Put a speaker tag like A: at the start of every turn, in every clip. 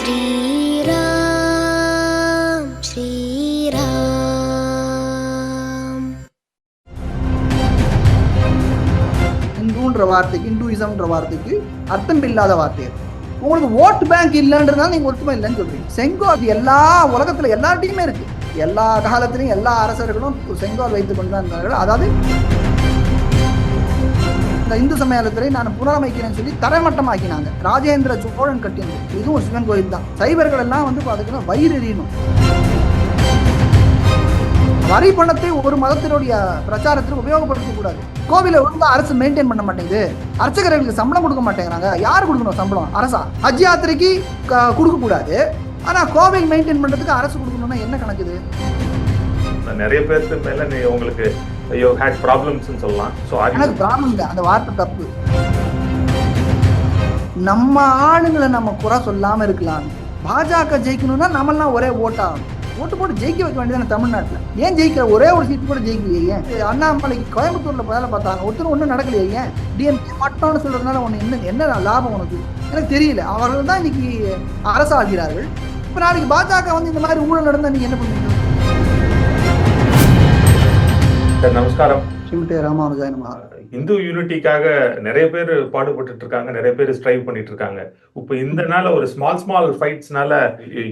A: ஸ்ரீராம் ஸ்ரீராம்.
B: இந்துன்ற வார்த்தைக்கு இந்துயிசம்ன்ற வார்த்தைக்கு அர்த்தம் இல்லாத வார்த்தை உங்களுக்கு ஓட்டு பேங்க் இல்லைன்றதுனால நீங்க ஒருத்தமா இல்லைன்னு சொல்றீங்க. செங்கோல் அது எல்லா உலகத்துல எல்லார்ட்டையுமே இருக்கு. எல்லா காலத்திலையும் எல்லா அரசர்களும் செங்கோல் வைத்துக் கொண்டு தான் இருந்தார்கள். அதாவது இந்த இந்து சமயத்திலே நான் புனரமைக்கிறேன்னு சொல்லி தரைமட்டமாக்கினாங்க. ராஜேந்திர சோழன் கட்டினது. இதுவும் சிவன் கோயில் தான். சைவர்கள் எல்லாம் வந்து பாத்தீங்கன்னா வயிறு எறியணும் வரி பணத்தை ஒரு மதத்தினுடைய பிரச்சாரத்திற்கு உபயோகப்படுத்த கூடாது. கோவிலை அரசு மெயின்டைன் பண்ண மாட்டேங்குது. அர்ச்சகர்களுக்கு சம்பளம் கொடுக்க மாட்டேங்கிறாங்க. யார் கொடுக்கணும் சம்பளம்? அரசா? ஹஜ் யாத்திரைக்கு க- கொடுக்க கூடாது. ஆனா கோவில் மெயின்டைன் பண்றதுக்கு அரசு கொடுக்கணும்னா என்ன கணக்குது
C: நிறைய பேருக்கு மேல நீ உங்களுக்கு யூ ஹேட் ப்ராப்ளம்ஸ்னு சொல்லலாம். ஸோ
B: எனக்கு ப்ராப்ளம் இல்லை அந்த வார்த்தை தப்பு. நம்ம ஆளுங்களை நம்ம குறை சொல்லாம இருக்கலாம். பாஜக ஜெயிக்கணும்னா நம்மளாம் ஒரே ஓட்டாகும் ஓட்டு போட்டு ஜெயிக்க வைக்க வேண்டியதானே தமிழ்நாட்டில். ஏன் ஜெயிக்கிற? ஒரே ஒரு சீட்டு கூட ஜெயிக்கலையே ஏன்? அண்ணாமலைக்கு கோயம்புத்தூர்ல வேலை பார்த்தாங்க. ஒருத்தர் ஒன்றும் நடக்கலையே ஏன்? டிஎம்கே மட்டும்னு சொல்றதுனால உனக்கு என்ன என்ன லாபம் உனக்கு? எனக்கு தெரியல. அவர்கள் தான் இன்னைக்கு அரசாகிறார்கள். இப்போ நாளைக்கு பாஜக வந்து இந்த மாதிரி ஊழல் நடந்தால் நீங்கள் என்ன பண்ணுவீங்க?
C: நமஸ்காரம்.
B: சிவட்டே ராமானுஜாய.
C: இந்து யூனிட்டிக்காக நிறைய பேர் பாடுபட்டுட்டு இருக்காங்க நிறைய பேர் ஸ்ட்ரைவ் பண்ணிட்டு இருக்காங்க. இப்போ இந்த நாள் ஒரு ஸ்மால் ஸ்மால் ஃபைட்ஸ்னால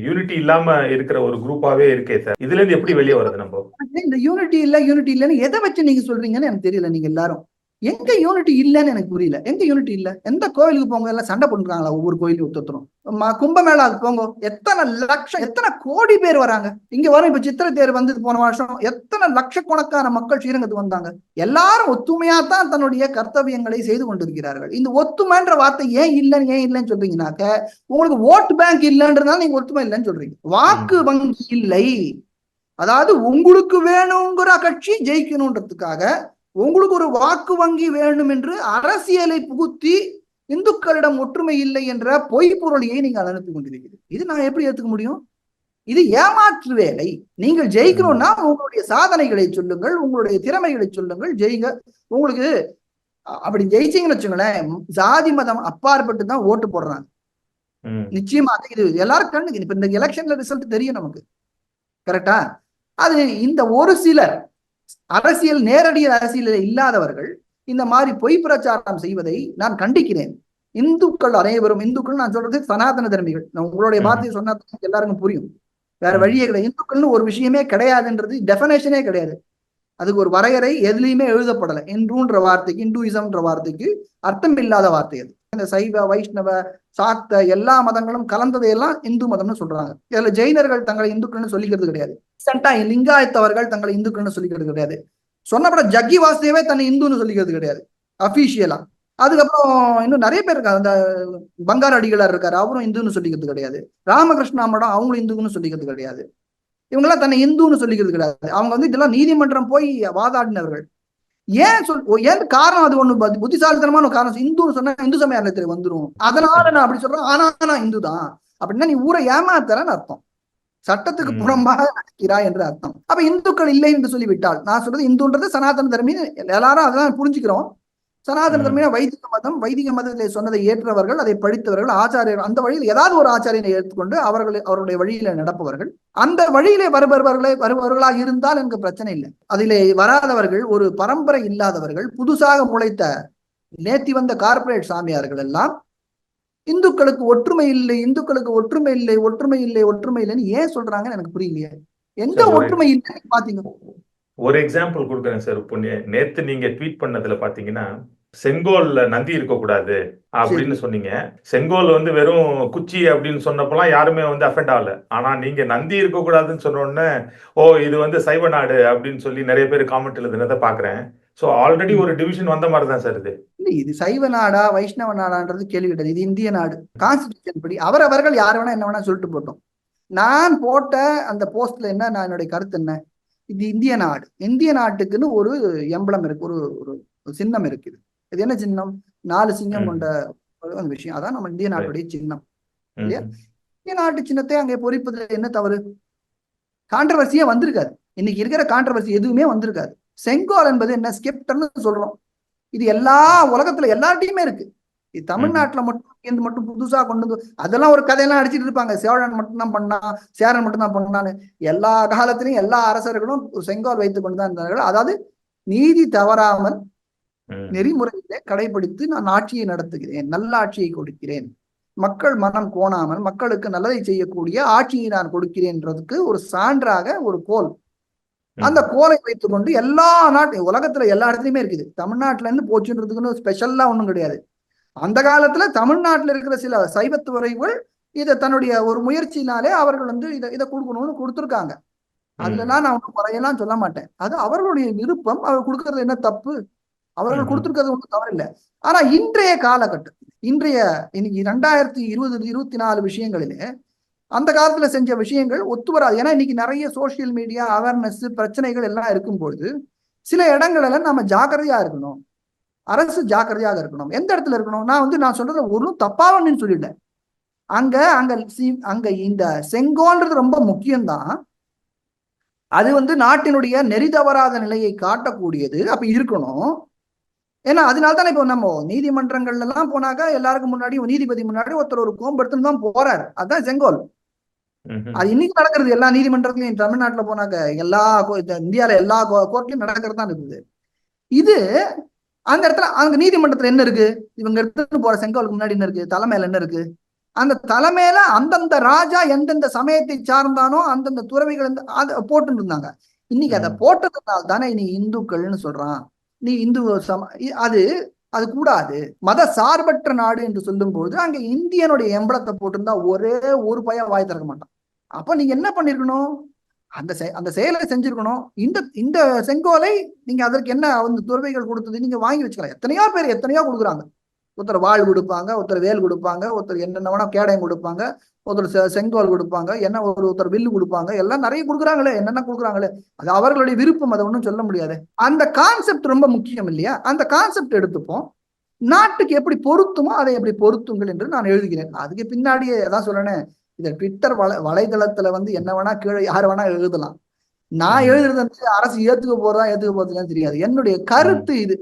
C: யூனிட்டி இல்லாம இருக்கிற ஒரு குரூப்பாவே இருக்கே சார் இதுல இருந்து எப்படி வெளியே வருது நம்ம?
B: இந்த யூனிட்டி இல்ல யூனிட்டி இல்லைன்னு எதை வச்சு நீங்க சொல்றீங்கன்னு எனக்கு தெரியல நீங்க எல்லாரும். எங்க யூனிட்டி இல்லைன்னு எனக்கு புரியல. எங்க யூனிட்டி இல்ல? எந்த கோவிலுக்கு போங்க? எல்லாம் சண்டை போட்டுருக்காங்களா ஒவ்வொரு கோயிலும் ஒருத்தரும் ம- கும்பமேளாவுக்கு போங்க. எத்தனை லட்சம் எத்தனை கோடி பேர் வராங்க? இங்க வரும் இப்ப சித்திரை தேர் வந்தது போன வருஷம். எத்தனை லட்சக்கணக்கான மக்கள் ஸ்ரீரங்கத்துக்கு வந்தாங்க? எல்லாரும் ஒத்துமையா தான் தன்னுடைய கர்த்தவியங்களை செய்து கொண்டிருக்கிறார்கள். இந்த ஒத்துமைன்ற வார்த்தை ஏன் இல்லைன்னு ஏன் இல்லைன்னு சொல்றீங்கன்னாக்க உங்களுக்கு ஓட் பேங்க் இல்லைன்றதுனால நீங்க ஒத்துமை இல்லைன்னு சொல்றீங்க. வாக்கு வங்கி இல்லை. அதாவது உங்களுக்கு வேணுங்கிற கட்சி ஜெயிக்கணுன்றதுக்காக உங்களுக்கு ஒரு வாக்கு வங்கி வேணும் என்று அரசியலை புகுத்தி இந்துக்களிடம் ஒற்றுமை இல்லை என்ற பொய் பொருளையை நீங்கள் அனுப்பி கொண்டிருக்கிறீர்கள். இது நான் எப்படி ஏத்துக்க முடியும்? இது ஏமாற்று வேலை. நீங்கள் ஜெயிக்கணும்னா உங்களுடைய சாதனைகளை சொல்லுங்கள் உங்களுடைய திறமைகளை சொல்லுங்கள் ஜெயிங்க. உங்களுக்கு அப்படி ஜெயிச்சீங்கன்னு வச்சுங்களேன் ஜாதி மதம் அப்பாற்பட்டு தான் ஓட்டு போடுறாங்க. நிச்சயமா இது எல்லாரும் கண்ணுக்கு இப்ப இந்த எலெக்ஷன்ல ரிசல்ட் தெரியும் நமக்கு. கரெக்டா அது இந்த ஒரு சிலர் அரசியல் நேரடி அரசியலில் இல்லாதவர்கள் இந்த மாதிரி பொய் பிரச்சாரம் செய்வதை நான் கண்டிக்கிறேன். இந்துக்கள் அனைவரும் இந்துக்கள் நான் சொல்றது சனாதன தர்மிகள். நான் உங்களுடைய. வார்த்தையை சொன்னா எல்லாருக்கும் புரியும். வேற வழியே கிடையாது இந்துக்கள்னு ஒரு விஷயமே கிடையாதுன்றது டெஃபனேஷனே கிடையாது. அதுக்கு ஒரு வரையறை எதுலையுமே எழுதப்படலை. இந்துன்ற வார்த்தைக்கு இந்துயிசம்ன்ற வார்த்தைக்கு அர்த்தம் இல்லாத வார்த்தை அது. இந்த சைவ வைஷ்ணவ சாக்த எல்லா மதங்களும் கலந்ததையெல்லாம் இந்து மதம்னு சொல்றாங்க. இதுல ஜெயினர்கள் தங்களை இந்துக்கள்னு சொல்லிக்கிறது கிடையாது. சென்டா லிங்காயத்தவர்கள் தங்களை இந்துக்கள்னு சொல்லிக்கிறது கிடையாது. சொன்னப்பட ஜக்கி வாசுதேவே தன்னை இந்துன்னு சொல்லிக்கிறது கிடையாது. அபிஷியலா அதுக்கப்புறம் இன்னும் நிறைய பேர் இருக்காரு அந்த பங்கார அடிகளார் இருக்காரு. அவரும் இந்துன்னு சொல்லிக்கிறது கிடையாது. ராமகிருஷ்ணா மடம் அவங்களும் இந்துன்னு சொல்லிக்கிறது கிடையாது. இவங்கெல்லாம் தன்னை இந்துன்னு சொல்லிக்கிறது கிடையாது. அவங்க வந்து இதெல்லாம் நீதிமன்றம் போய் வாதாடினவர்கள். ஏன் சொல் ஏன் காரணம் அது ஒண்ணு புத்திசாலித்தனமான காரணம். இந்துன்னு சொன்னா இந்து சமய அறநிலையத்துல வந்துரும். அதனால நான் அப்படி சொல்றேன் ஆனா நான் இந்து தான் அப்படின்னா நீ ஊரை ஏமாத்தறன்னு அர்த்தம். சட்டத்துக்கு. புறம்பாக நடக்கிறாய் என்று அர்த்தம். அப்ப இந்துக்கள் இல்லை என்று சொல்லிவிட்டால் நான் சொல்றது இந்துன்றது சனாதன தர்மி எல்லாரும் அதான் புரிஞ்சுக்கிறோம். சனாதன
C: ம்.
B: தர்மினா வைதிக மதம் வைதிக மதத்திலே சொன்னதை ஏற்றவர்கள் அதை படித்தவர்கள் ஆச்சாரியர் அந்த வழியில் ஏதாவது ஒரு ஆச்சாரியனை எடுத்துக்கொண்டு அவர்கள் அவருடைய வழியில நடப்பவர்கள். அந்த வழியிலே வருபவர்களே வருபவர்களாக இருந்தால் எனக்கு பிரச்சனை இல்லை. அதிலே வராதவர்கள் ஒரு பரம்பரை இல்லாதவர்கள் புதுசாக முளைத்த நேத்தி வந்த கார்ப்பரேட் சாமியார்கள் எல்லாம் இந்துக்களுக்கு ஒற்றுமை இல்லை இந்துக்களுக்கு ஒற்றுமை இல்லை ஒற்றுமை இல்லை ஒற்றுமை இல்லைன்னு ஏன் சொல்றாங்கன்னு எனக்கு புரியலையே. எந்த ஒற்றுமை இல்லைன்னு பாத்தீங்க?
C: ஒரு எக்ஸாம்பிள் கொடுக்குறேன் சார் இப்போ நேத்து நீங்க ட்வீட் பண்ணதுல பாத்தீங்கன்னா செங்கோல்ல நந்தி இருக்கக்கூடாது அப்படின்னு சொன்னீங்க. செங்கோல் வந்து வெறும் குச்சி அப்படின்னு சொன்னப்பெல்லாம் யாருமே வந்து அஃபெண்ட் ஆகல. ஆனா நீங்க நந்தி இருக்கக்கூடாதுன்னு சொன்ன உடனே ஓ இது வந்து சைவ நாடு அப்படின்னு சொல்லி நிறைய பேர் காமெண்ட் எழுதுனதை பாக்குறேன். ஸோ ஆல்ரெடி ஒரு டிவிஷன் வந்த மாதிரி தான் சார் இது.
B: இல்ல இது சைவ நாடா வைஷ்ணவ நாடான்றது கேள்வி கிடையாது. இது இந்திய நாடு. கான்ஸ்டிடியூஷன் படி அவரவர்கள் யார் வேணா என்ன வேணா சொல்லிட்டு போட்டோம். நான் போட்ட அந்த போஸ்ட்ல என்ன நான் என்னுடைய கருத்து என்ன? இது இந்திய நாடு. இந்திய நாட்டுக்குன்னு ஒரு எம்பளம் இருக்கு ஒரு ஒரு சின்னம் இருக்குது இது என்ன சின்னம்? நாலு சிங்கம். கொண்ட ஒரு விஷயம். அதான் நம்ம இந்திய நாட்டுடைய சின்னம். இல்லையா? இந்திய நாட்டு சின்னத்தை அங்கே பொறிப்பதில் என்ன தவறு? கான்ட்ரவர்சியே வந்திருக்காது. இன்னைக்கு இருக்கிற கான்ட்ரவர்சி எதுவுமே வந்திருக்காது. செங்கோல் என்பது என்ன? ஸ்கெப்டர்னு சொல்றோம். இது எல்லா உலகத்துல எல்லார்ட்டையுமே இருக்கு. இது தமிழ்நாட்டுல மட்டும் இருந்து மட்டும் புதுசா கொண்டு வந்து அதெல்லாம் ஒரு கதையெல்லாம் அடிச்சிட்டு இருப்பாங்க. சேவழன் மட்டும் தான் பண்ணான் சேரன் மட்டும் தான் பண்ணான்னு. எல்லா காலத்திலையும் எல்லா அரசர்களும் செங்கோல் வைத்துக் கொண்டு தான் இருந்தார்கள். அதாவது நீதி தவறாமல். நெறிமுறைகளை கடைபிடித்து நான் ஆட்சியை நடத்துகிறேன் நல்ல ஆட்சியை கொடுக்கிறேன். மக்கள் மனம் கோணாமல் மக்களுக்கு நல்லதை செய்யக்கூடிய ஆட்சியை நான் கொடுக்கிறேன்றதுக்கு ஒரு சான்றாக ஒரு கோல். அந்த கோலை வைத்துக்கொண்டு எல்லா நாட்டு உலகத்துல எல்லா இடத்துலயுமே இருக்குது. தமிழ்நாட்டுல இருந்து போச்சுன்றதுக்குன்னு ஸ்பெஷல்லா ஒண்ணும் கிடையாது. அந்த காலத்துல தமிழ்நாட்டுல இருக்கிற சில சைவத்துறைகள் இதை தன்னுடைய ஒரு முயற்சியினாலே அவர்கள் வந்து இதை இதை கொடுக்கணும்னு கொடுத்துருக்காங்க. அதுலலாம் நான் ஒன்றும் குறையெல்லாம் சொல்ல மாட்டேன். அது அவர்களுடைய விருப்பம். அவர் கொடுக்கறது என்ன தப்பு? அவர்கள். கொடுத்துருக்கிறது ஒன்றும் தவறில்லை. ஆனா இன்றைய காலகட்டம் இன்றைய இன்னைக்கு ரெண்டாயிரத்தி இருபது இருபத்தி நாலு விஷயங்களிலே அந்த காலத்துல செஞ்ச விஷயங்கள் ஒத்து வராது. ஏன்னா இன்னைக்கு நிறைய சோஷியல் மீடியா அவேர்னஸ் பிரச்சனைகள் எல்லாம் இருக்கும்பொழுது சில இடங்கள்ல நம்ம ஜாக்கிரதையா இருக்கணும். அரசு ஜாக்கிரதையாக இருக்கணும். எந்த இடத்துல இருக்கணும்? நான் வந்து நான் சொல்றது ஒன்றும் தப்பாவன்னு சொல்லிட்டேன் அங்க அங்க அங்க இந்த செங்கோன்றது ரொம்ப முக்கியம்தான். அது வந்து நாட்டினுடைய நெறி தவறாத நிலையை காட்டக்கூடியது. அப்ப இருக்கணும். ஏன்னா அதனால தானே இப்போ நம்ம நீதிமன்றங்கள்ல எல்லாம் போனாக்கா எல்லாருக்கும் முன்னாடி நீதிபதி முன்னாடி ஒருத்தர் ஒரு கோம்பு எடுத்துன்னு தான் போறாரு. அதுதான் செங்கோல். அது இன்னைக்கு நடக்கிறது. எல்லா நீதிமன்றத்திலையும் தமிழ்நாட்டுல போனாக்க எல்லா இந்தியால எல்லா கோர்ட்லயும் நடக்கிறது தான் இருக்குது. இது அந்த இடத்துல அங்க நீதிமன்றத்துல என்ன இருக்கு? இவங்க எடுத்துட்டு போற செங்கோலுக்கு முன்னாடி என்ன இருக்கு? தலைமையில என்ன இருக்கு? அந்த தலைமையில அந்தந்த ராஜா எந்தெந்த சமயத்தை சார்ந்தானோ அந்தந்த துறவிகள் அதை போட்டுட்டு இருந்தாங்க. இன்னைக்கு அதை. போட்டதுனால தானே நீ இந்துக்கள்னு சொல்றான். நீ இந்து சம இ- அது அது கூடாது. மத சார்பற்ற நாடு என்று சொல்லும்போது அங்க இந்தியனுடைய எம்பளத்தை போட்டிருந்தா ஒரே ஒரு பையன் வாய் திறக்க மாட்டான். அப்ப நீங்க என்ன பண்ணிருக்கணும்? அந்த செ- அந்த செயலை செஞ்சிருக்கணும். இந்த இந்த செங்கோலை நீங்க அதற்கு என்ன அந்த துறவைகள் கொடுத்தது நீங்க வாங்கி வச்சுக்கலாம். எத்தனையோ பேர் எத்தனையோ கொடுக்குறாங்க. ஒருத்தர் வாழ் கொடுப்பாங்க ஒருத்தர் வேல் கொடுப்பாங்க ஒருத்தர் என்னென்ன வேணா கேடயம் கொடுப்பாங்க ஒருத்தர் செங்கோல் கொடுப்பாங்க என்ன ஒரு ஒருத்தர் வில்லு கொடுப்பாங்க எல்லாம் நிறைய கொடுக்குறாங்களே என்னென்ன கொடுக்குறாங்களே அது அவர்களுடைய விருப்பம் அதை ஒன்றும் சொல்ல முடியாது. அந்த கான்செப்ட் ரொம்ப முக்கியம் இல்லையா? அந்த கான்செப்ட் எடுத்துப்போம். நாட்டுக்கு எப்படி பொருத்துமோ அதை எப்படி பொருத்துங்கள் என்று நான் எழுதுகிறேன். அதுக்கு பின்னாடியே அதான் சொல்றேனே இந்த ட்விட்டர் வலை வலைதளத்துல வந்து என்ன வேணா கீழே யார் வேணா எழுதலாம். நான். எழுதுறது வந்து அரசு ஏத்துக்க போறதா ஏத்துக்க போறதுலாம் தெரியாது. என்னுடைய கருத்து இது.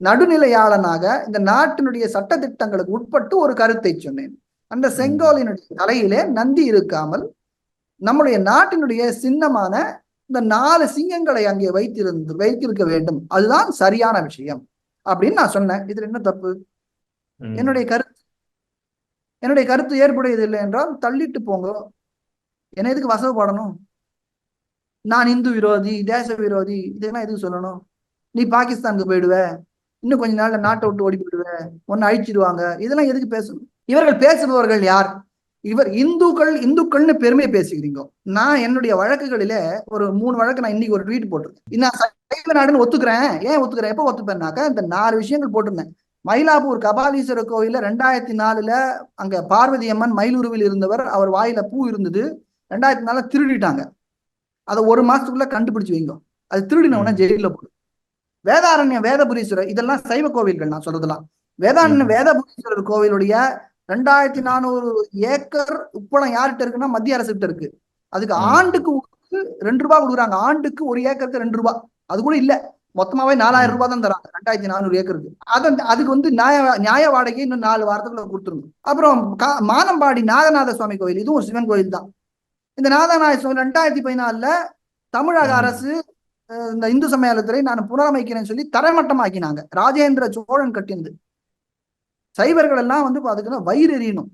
B: நடுநிலையாளனாக இந்த நாட்டினுடைய சட்டதிட்டங்களுக்கு உட்பட்டு ஒரு கருத்தை சொன்னேன். அந்த செங்கோலினுடைய தலையிலே நந்தி இருக்காமல் நம்முடைய நாட்டினுடைய சின்னமான இந்த நாலு சிங்கங்களை அங்கே வைத்திருந்து வைத்திருக்க வேண்டும். அதுதான் சரியான விஷயம் அப்படின்னு நான் சொன்னேன். இதுல என்ன தப்பு. என்னுடைய கருத்து. என்னுடைய கருத்து ஏற்புடையது இல்லை என்றால் தள்ளிட்டு போங்க. என்ன எதுக்கு வசவுப்படணும் நான் இந்து விரோதி தேச விரோதி இதெல்லாம் எதுக்கு சொல்லணும்? நீ பாகிஸ்தானுக்கு போயிடுவ. இன்னும் கொஞ்ச நாள்ல நாட்டை விட்டு ஓடி போயிடுவ உன்னை அழிச்சிடுவாங்க. இதெல்லாம் எதுக்கு பேசணும்? இவர்கள் பேசுபவர்கள் யார்? இவர் இந்துக்கள் இந்துக்கள்னு பெருமை பேசுகிறீங்க நான் என்னுடைய வழக்குகளிலே ஒரு மூணு வழக்கு நான் இன்னைக்கு ஒரு ட்வீட் போட்டிருக்கேன். நான் சைவ நாடுன்னு ஒத்துக்கிறேன். ஏன் ஒத்துக்கிறேன்? எப்போ ஒத்துப்பேன்னாக்கா இந்த நாலு விஷயங்கள் போட்டிருந்தேன். மயிலாப்பூர் கபாலீஸ்வரர் கோயில்ல ரெண்டாயிரத்தி நாலுல அங்க பார்வதி அம்மன் மயிலுருவில் இருந்தவர் அவர் வாயில பூ இருந்தது. ரெண்டாயிரத்தி நாலுல திருடிட்டாங்க. அதை ஒரு மாசத்துக்குள்ள கண்டுபிடிச்சு வைங்க. அது திருடினவன. ஜெயில போடு. வேதாரண்யம் வேதபுரீஸ்வரர் இதெல்லாம் சைவ கோவில்கள் நான் சொல்றதெல்லாம் வேதாரண்யம். வேதபுரீஸ்வரர் கோவிலுடைய ரெண்டாயிரத்தி நானூறு ஏக்கர் உப்பளம் யார்கிட்ட இருக்குன்னா மத்திய அரசு கிட்ட இருக்கு அதுக்கு. ஆண்டுக்கு ரெண்டு ரூபாய் கொடுக்குறாங்க ஆண்டுக்கு ஒரு ஏக்கருக்கு ரெண்டு ரூபாய் அது கூட இல்ல மொத்தமாவே நாலாயிரம். ரூபாய் தான் தராங்க ரெண்டாயிரத்தி நானூறு ஏக்கருக்கு அதன் அதுக்கு வந்து நியாய நியாய வாடகை இன்னும் நாலு வாரத்துக்குள்ள கொடுத்துருங்க அப்புறம் மானம்பாடி நாகநாத சுவாமி கோயில் இதுவும் ஒரு சிவன் கோயில் தான் இந்த நாகநாத சுவாமி ரெண்டாயிரத்தி பதினாலுல தமிழக. அரசு இந்த இந்து சமயத்துறை நான் புனரமைக்கிறேன்னு சொல்லி தரைமட்டமாக்கினாங்க. ராஜேந்திர சோழன் கட்டினது. சைவர்கள் எல்லாம் வந்து அதுக்குன்னா வயிறு எறியணும்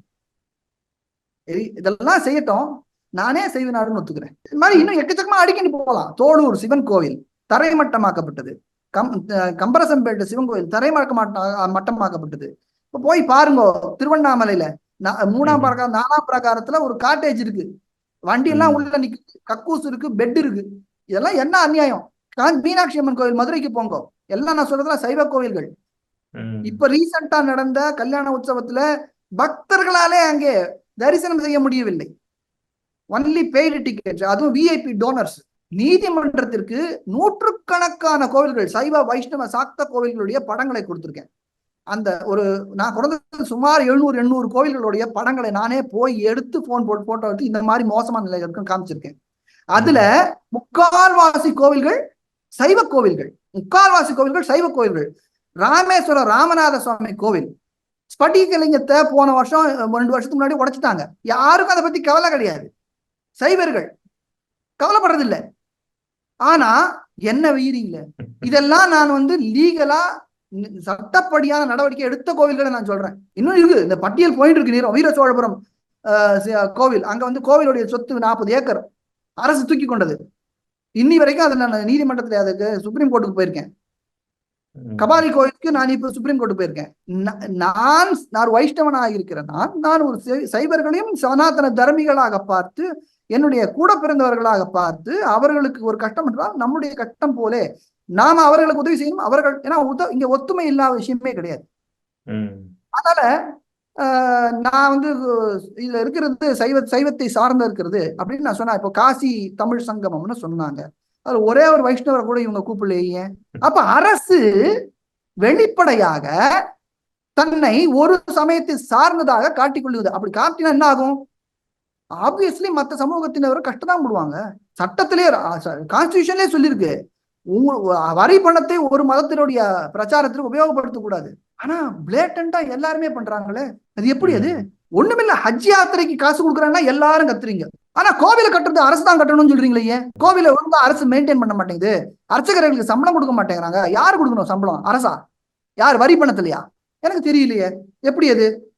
B: இதெல்லாம் செய்யட்டும். நானே செய்வ நாடுன்னு ஒத்துக்கிறேன். இது மாதிரி இன்னும் எக்கச்சக்கமா அடிக்கடி போகலாம். தோளூர் சிவன் கோவில் தரைமட்டமாக்கப்பட்டது. கம் கம்பரசம்பேட்டை சிவன் கோவில் தரைமட்டமாட்ட மட்டமாக்கப்பட்டது. இப்ப போய் பாருங்க திருவண்ணாமலையில. நா- மூணாம். பிரகாரம் நாலாம் பிரகாரத்துல ஒரு காட்டேஜ் இருக்கு. வண்டி எல்லாம். உள்ள நிக்குது. கக்கூஸ் இருக்கு பெட் இருக்கு. இதெல்லாம் என்ன அநியாயம்? கா- மீனாட்சி அம்மன் கோவில் மதுரைக்கு போங்க. எல்லாம் நான் சொல்றதுலாம் சைவ கோவில்கள். இப்ப ரீசெண்டா நடந்த கல்யாண உற்சவத்துல பக்தர்களாலே அங்கே தரிசனம் செய்ய முடியவில்லை. ஒன்லி பெய்டு டிக்கெட் அதுவும் விஐபி டோனர்ஸ் நீதிமன்றத்திற்கு நூற்றுக்கணக்கான கோவில்கள் சைவ வைஷ்ணவ சாக்த கோவில்களுடைய படங்களை கொடுத்திருக்கேன். அந்த ஒரு நான் குறைந்தது சுமார் எழுநூறு எண்ணூறு கோவில்களுடைய படங்களை நானே போய் எடுத்து போன் போட்டு போட்டோ எடுத்து இந்த மாதிரி மோசமான இருக்குன்னு காமிச்சிருக்கேன். அதுல முக்கால்வாசி கோவில்கள் சைவ கோவில்கள். முக்கால்வாசி கோவில்கள் சைவ கோவில்கள். ராமேஸ்வரம் ராமநாத சுவாமி கோவில். ஸ்பட்டிகலிங்கத்தை போன வருஷம் ரெண்டு வருஷத்துக்கு முன்னாடி உடைச்சிட்டாங்க. யாருக்கும் அதை பத்தி கவலை கிடையாது. சைவர்கள். கவலைப்படுறதில்ல. ஆனா என்ன வெயிறீங்களே இதெல்லாம் நான் வந்து லீகலா சட்டப்படியான நடவடிக்கை எடுத்த கோவில்களை நான் சொல்றேன். இன்னும் இருக்கு. இந்த பட்டியல் போயிட்டு இருக்கு. நீரம் வீர சோழபுரம் கோவில். அங்க வந்து கோவிலுடைய சொத்து நாற்பது ஏக்கர். அரசு தூக்கி கொண்டது இன்னி வரைக்கும் அதுல நான் நீதிமன்றத்துல அதுக்கு சுப்ரீம் கோர்ட்டுக்கு போயிருக்கேன். கபாலி கோயிலுக்கு நான் இப்ப சுப்ரீம் கோர்ட்டு போயிருக்கேன் நான் நான் வைஷ்ணவனாக இருக்கிறேன் நான் நான் ஒரு சை- சைவர்களையும் சனாதன தர்மிகளாக பார்த்து என்னுடைய கூட பிறந்தவர்களாக பார்த்து அவர்களுக்கு ஒரு கஷ்டம் என்றால் நம்முடைய கஷ்டம் போலே நாம அவர்களுக்கு உதவி செய்யணும் அவர்கள் ஏன்னா இங்க ஒத்துமை இல்லாத விஷயமே கிடையாது. அதனால நான் வந்து இதுல இருக்கிறது சைவ சைவத்தை சார்ந்த இருக்கிறது அப்படின்னு நான் சொன்னேன் இப்போ காசி தமிழ் சங்கமம்னு சொன்னாங்க. அது ஒரே ஒரு வைஷ்ணவரை கூட இவங்க கூப்பிடலையே. அப்ப அரசு வெளிப்படையாக தன்னை ஒரு சமயத்தை சார்ந்ததாக காட்டிக்கொள்ளுது அப்படி காட்டினா என்ன ஆகும்? ஆப்வியஸ்லி மற்ற சமூகத்தினர் கஷ்டம் தான் போடுவாங்க. சட்டத்திலே கான்ஸ்டியூஷன்லேயே சொல்லியிருக்கு. வரி பணத்தை ஒரு மதத்தினுடைய பிரச்சாரத்திற்கு உபயோகப்படுத்தக் கூடாது. ஆனா பிளேட்டண்டா எல்லாருமே பண்றாங்களே? அது எப்படி அது? ஒண்ணுமில்ல ஹஜ் யாத்திரைக்கு காசு கொடுக்குறாங்கன்னா எல்லாரும் கத்துறீங்க. ஆனா கோவிலை கட்டுறது அரசு தான் கட்டணும்னு சொல்றீங்களே ஏன்? கோவிலை ஒழுங்கா அரசு மெயின்டைன் பண்ண மாட்டேங்குது. அர்ச்சகர்களுக்கு சம்பளம் கொடுக்க மாட்டேங்கிறாங்க. யார் கொடுக்கணும் சம்பளம்? அரசா? யார் வரி பணத்திலையா எனக்கு தெரியலையே. எப்படி அது?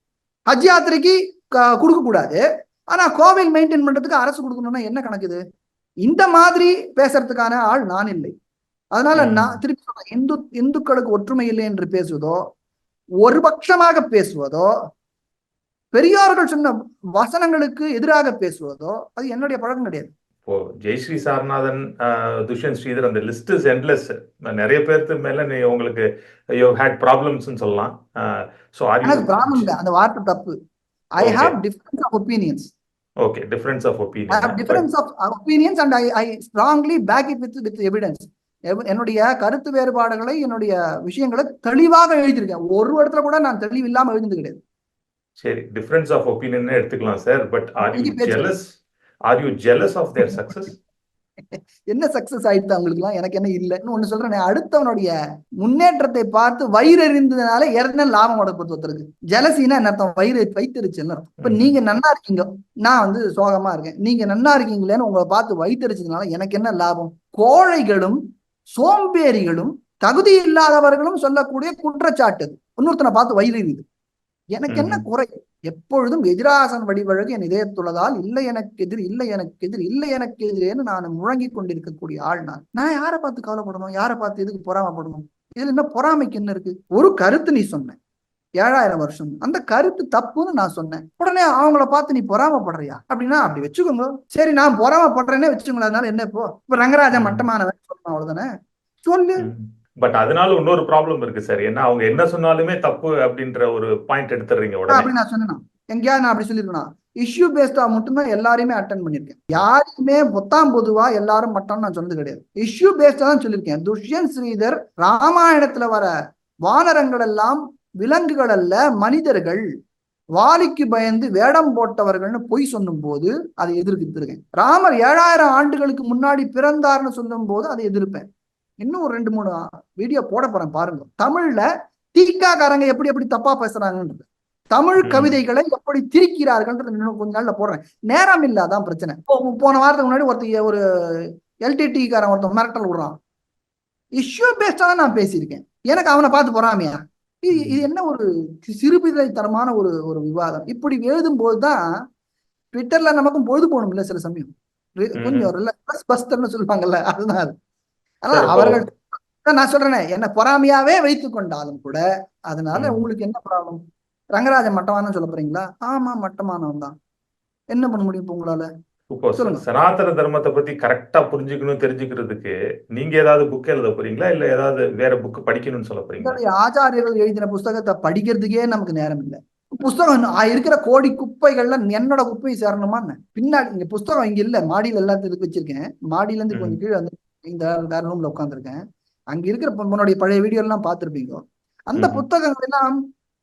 B: ஹஜ் யாத்திரைக்கு கொடுக்க கூடாது. ஆனா கோவில் மெயின்டைன் பண்றதுக்கு அரசு கொடுக்கணும்னா என்ன கணக்கு இது? இந்த மாதிரி பேசுறதுக்கான ஆள் நான் இல்லை. அதனால. நான் திருப்பி சொல்றேன் இந்து இந்துக்களுக்கு ஒற்றுமை இல்லை என்று பேசுவதோ ஒரு பட்சமாக பேசுவதோ பெரியோர்கள் சொன்ன வசனங்களுக்கு எதிராக பேசுவதோ அது என்னுடைய பழக்கம் கிடையாது.
C: இப்போ ஜெய்ஸ்ரீ சாரநாதன் துஷ்யந்த் ஸ்ரீதர் அந்த லிஸ்ட் இஸ் எண்ட்லெஸ் நிறைய பேருக்கு மேல நீ உங்களுக்கு யூ ஹேட் ப்ராப்ளம்ஸ்னு சொல்லலாம். ஸோ
B: எனக்கு ப்ராப்ளம் இல்லை. அந்த வார்த்தை தப்பு. I. Have difference of opinions
C: okay difference of
B: I have
C: opinion
B: difference of opinions and I, I strongly back it with, with evidence. என்னுடைய கருத்து வேறுபாடுகளை என்னுடைய விஷயங்களை தெளிவாக எழுதியிருக்கேன். ஒரு இடத்துல கூட நான் தெளிவு இல்லாம எழுதினது கிடையாது.
C: சரி டிஃபரன்ஸ் ஆஃப் ஒப்பீனியன் எடுத்துக்கலாம் sir but are you. Jealous are you jealous of their success
B: என்ன சக்சஸ் ஆயிடுது அவங்களுக்குலாம்? எனக்கு என்ன இல்லைன்னு ஒண்ணு சொல்றேன். அடுத்தவனுடைய முன்னேற்றத்தை பார்த்து வயிறு எறிந்ததுனால என்ன லாபம் கொடுப்பது ஒருத்தருக்கு. ஜலசினா என்ன அர்த்தம்? வயிறு அர்த்தம். இப்ப. நீங்க நன்னா இருக்கீங்க. நான் வந்து சோகமா இருக்கேன். நீங்க நன்னா இருக்கீங்களேன்னு உங்களை பார்த்து வைத்தறிச்சதுனால எனக்கு என்ன லாபம்? கோழைகளும் சோம்பேறிகளும் தகுதி இல்லாதவர்களும் சொல்லக்கூடிய குற்றச்சாட்டு அது. இன்னொருத்தனை பார்த்து வயிறு எரியுது. எனக்கு என்ன. குறை? எப்பொழுதும் எதிராசன் வடிவழகு என் இதயத்துள்ளதால் இல்லை எனக்கு எதிர் இல்லை எனக்கு எதிர் இல்லை எனக்கு எதிரேன்னு நான் முழங்கிக் கொண்டிருக்கக்கூடிய ஆள் நான். நான் யாரை பார்த்து கவலைப்படணும்? யாரை பார்த்து எதுக்கு பொறாமப்படணும்? இதுல என்ன பொறாமைக்கு என்ன இருக்கு? ஒரு கருத்து நீ சொன்ன. ஏழாயிரம் வருஷம். அந்த கருத்து தப்புன்னு நான் சொன்னேன். உடனே அவங்கள பார்த்து நீ பொறாமப்படுறியா? அப்படின்னா அப்படி வச்சுக்கோங்க. சரி நான் பொறாமப்படுறேன்னே வச்சுக்கோங்களேன். அதனால என்ன இப்போ? இப்ப ரங்கராஜன்
C: ம்.
B: மட்டமானவன் சொல்லணும் அவ்வளவுதானே? சொல்லு.
C: பட் அதனால இன்னொரு ப்ராப்ளம் இருக்கு சார். ஏன்னா அவங்க என்ன சொன்னாலுமே தப்பு அப்படின்ற ஒரு பாயிண்ட் எடுத்துறீங்க உடனே.
B: அப்படி நான் சொன்னேனா? எங்கேயாவது நான் அப்படி சொல்லியிருக்கேனா? இஷ்யூ பேஸ்டா மட்டும்தான் எல்லாரையுமே அட்டன் பண்ணியிருக்கேன். யாருக்குமே பொத்தாம் பொதுவா எல்லாரும் மட்டும் நான் சொன்னது கிடையாது. இஷ்யூ பேஸ்டா தான் சொல்லியிருக்கேன். துஷ்யந்த் ஸ்ரீதர் ராமாயணத்துல வர வானரங்கள் எல்லாம் விலங்குகள் அல்ல மனிதர்கள். வாலிக்கு பயந்து வேடம் போட்டவர்கள்னு பொய் சொல்லும் போது அதை எதிர்த்திருக்கேன். ராமர் ஏழாயிரம் ஆண்டுகளுக்கு முன்னாடி பிறந்தார்னு சொல்லும் போது அதை எதிர்ப்பேன். இன்னும் ஒரு ரெண்டு மூணு வீடியோ போட போறேன் பாருங்க. தமிழ்ல தீக்காக்காரங்க எப்படி எப்படி தப்பா பேசுறாங்கன்றது தமிழ். கவிதைகளை எப்படி திரிக்கிறார்கள்ன்றது இன்னும் கொஞ்ச நாள்ல போடுறேன். நேரம் இல்ல அதான் பிரச்சனை போன வாரத்துக்கு முன்னாடி ஒருத்தர் ஒரு எல்டிடி காரன் ஒருத்தன் மிரட்டல் விடுறான். இஷ்யூ பேஸ்டா தான் நான் பேசியிருக்கேன். எனக்கு அவனை பார்த்து பொறாமையா? இது இது என்ன ஒரு சிறுபிதைத்தனமான ஒரு ஒரு விவாதம். இப்படி எழுதும் போதுதான் ட்விட்டர்ல நமக்கும் பொழுது போகணும் இல்ல சில சமயம். கொஞ்சம் பஸ்டர்னு சொல்லுவாங்கல்ல அதுதான் அது. ஆனா அவர்கள் நான் சொல்றேனே என்ன பொறாமையாவே வைத்துக் கொண்டாலும் கூட அதனால. உங்களுக்கு என்ன ப்ராப்ளம்? ரங்கராஜன் மட்டமானு சொல்ல போறீங்களா? ஆமா மட்டமானவன் தான் என்ன பண்ண முடியும் இப்ப உங்களால?
C: இப்போ. சனாதன தர்மத்தை பத்தி கரெக்டா புரிஞ்சுக்கணும் தெரிஞ்சுக்கிறதுக்கு நீங்க ஏதாவது புக் எழுத போறீங்களா? இல்ல ஏதாவது வேற புக் படிக்கணும்னு சொல்ல போறீங்களா?
B: ஆச்சாரியர்கள் எழுதின புஸ்தகத்தை படிக்கிறதுக்கே நமக்கு நேரம் இல்லை. புஸ்தகம் இருக்கிற கோடி குப்பைகள்ல என்னோட குப்பையும் சேரணுமா? பின்னாடி இங்க புஸ்தகம் இங்க இல்ல. மாடியில எல்லாத்துக்கும் வச்சிருக்கேன். மாடியில இருந்து கொஞ்சம் கீழே வந்து இந்த வேற ரூம்ல உட்காந்துருக்கேன் அங்க இருக்கிற உன்னுடைய பழைய வீடியோ எல்லாம் பார்த்திருப்பீங்க. அந்த. புத்தகங்கள் எல்லாம்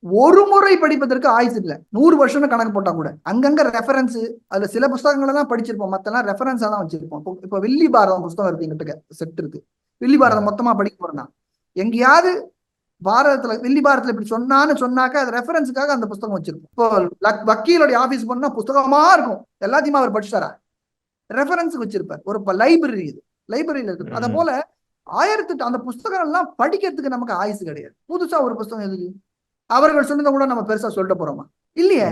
B: ஒரு முறை படிப்பதற்கு ஆயுசு இல்ல. நூறு வருஷம்னு கணக்கு போட்டா கூட. அங்கங்க ரெஃபரன்ஸ் அதுல சில புஸ்தகங்களை தான் படிச்சிருப்போம். மத்தெல்லாம் ரெஃபரன்ஸா தான் வச்சிருப்போம். இப்போ- வில்லி பாரதம் புஸ்தகம் இருக்கு எங்கிட்ட செட் இருக்கு. வில்லி பாரதம் மொத்தமா படிக்க போறேன்னா எங்கேயாவது பாரதத்துல வெள்ளி பாரதத்துல இப்படி சொன்னான்னு சொன்னாக்க அது ரெஃபரன்ஸுக்காக அந்த புஸ்தகம் வச்சிருக்கும் இப்போ வக்கீலுடைய ஆபீஸ் போனா புஸ்தகமா இருக்கும். எல்லாத்தையுமே அவர் படிச்சுட்டாரா? ரெஃபரன்ஸுக்கு வச்சிருப்பார். ஒரு லைப்ரரி இது. லைப்ரரியில இருக்கு. அத. போல ஆயிரத்தி அந்த புஸ்தகம் எல்லாம் படிக்கிறதுக்கு நமக்கு ஆயுசு கிடையாது. புதுசா ஒரு புஸ்தகம் எதுக்கு? அவர்கள் சொன்னதை கூட நம்ம பெருசா சொல்லிட்டு போறோமா? இல்லையே.